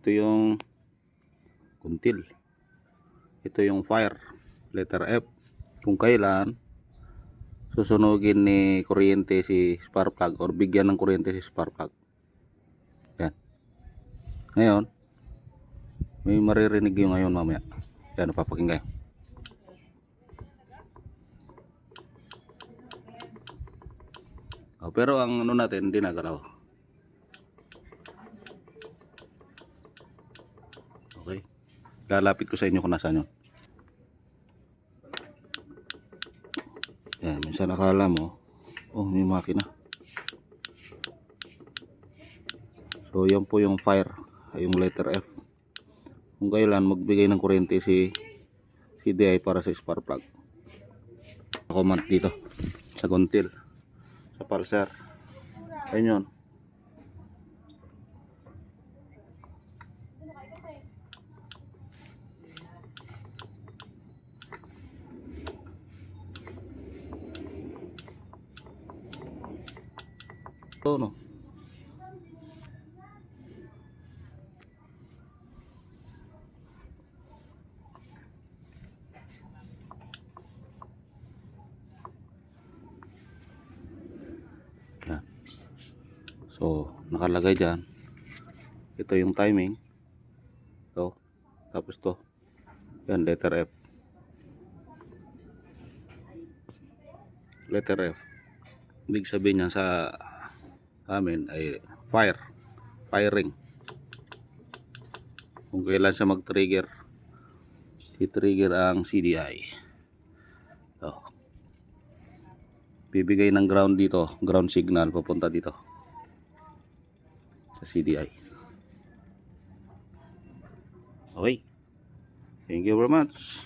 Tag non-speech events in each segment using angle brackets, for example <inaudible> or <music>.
Ito yung kuntil. Ito yung fire. Letter F. Kung kailan susunugin ni kuryente si spark plug or bigyan ng kuryente si spark plug. Yan. Ngayon, may maririnig yung ngayon mamaya. Yan, papakinggan. Oh, pero ang ano natin, hindi nagalaw. Okay. Lalapit ko sa inyo kung nasaan yun. Yan, minsan akala mo, oh, may makina. So, yan po yung fire, yung letter F. Kung kailan magbigay ng kuryente si CDI para sa spark plug. Command dito, sa kontil, sa pulsar. Ayun yun. Ito, no? Yan. So, nakalagay dyan. Ito yung timing. Ito. Tapos to. Yan, letter F. Letter F. Ibig sabihin niya sa amin ay fire. Firing. Kung kailan siya mag-trigger. I-trigger ang CDI. So, bibigay ng ground dito, ground signal papunta dito sa CDI. Okay. Thank you very much.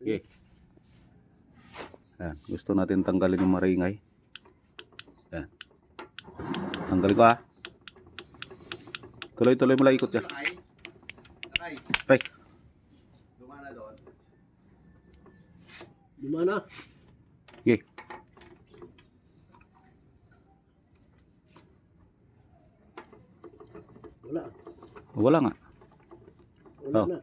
Okay. Yan. Gusto natin tanggalin yung maringay. Yan. Tanggalin ko ha. Tuloy-tuloy mo lang ikot yan. Right. Dumana doon. Gimana? Okay. Wala. Wala nga. Wala Oh. na.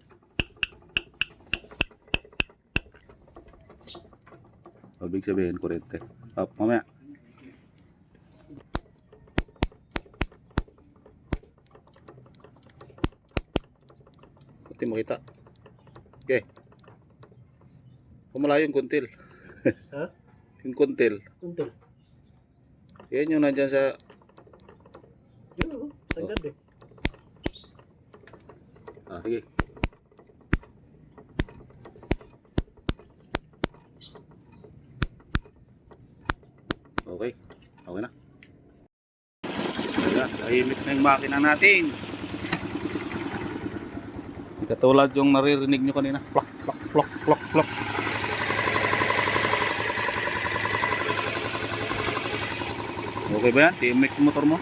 Ibig sabihin, kurente. Up, mamaya. Pati makita. Okay. Pumalayo yung kuntil. Ha? Yung kuntil. Kuntil. Yan yung nandyan sa... Yun, oh. Sagad eh. Ah, sige. Okay. Okay na. Ayan, tahimik na yung makina natin. Katulad yung naririnig nyo kanina. Plok, plok, plok, plok, plok. Okay ba yan? Yung motor mo?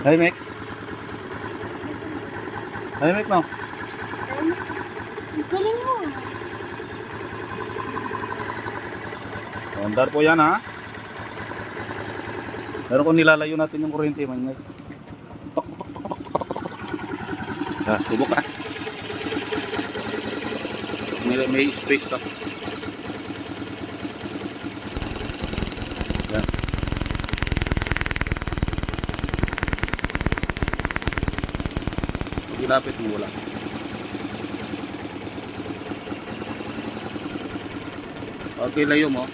Tahimik. Tahimik mo. Galing mo. Ondar po yan ha. Pero kung nilalayo natin yung kuryente, tok. Ha, subok ka. May, may space to. Mo wala. Okay, layo mo.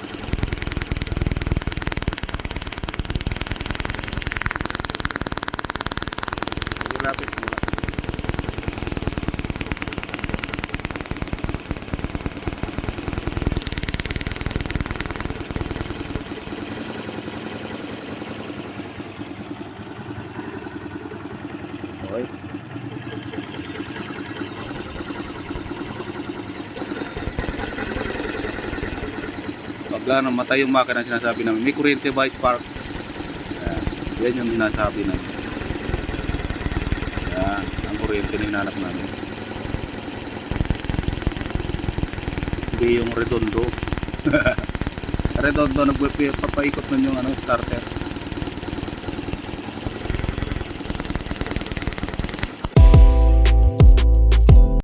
Pagla namatay yung makina sinasabi namin, may kuryente ba spark? Yan yung sinasabi na yun. Yan, ang kuryente na hinanap namin. Hindi yung redondo. <laughs> redondo, nagpapaikot nun yung ano, starter.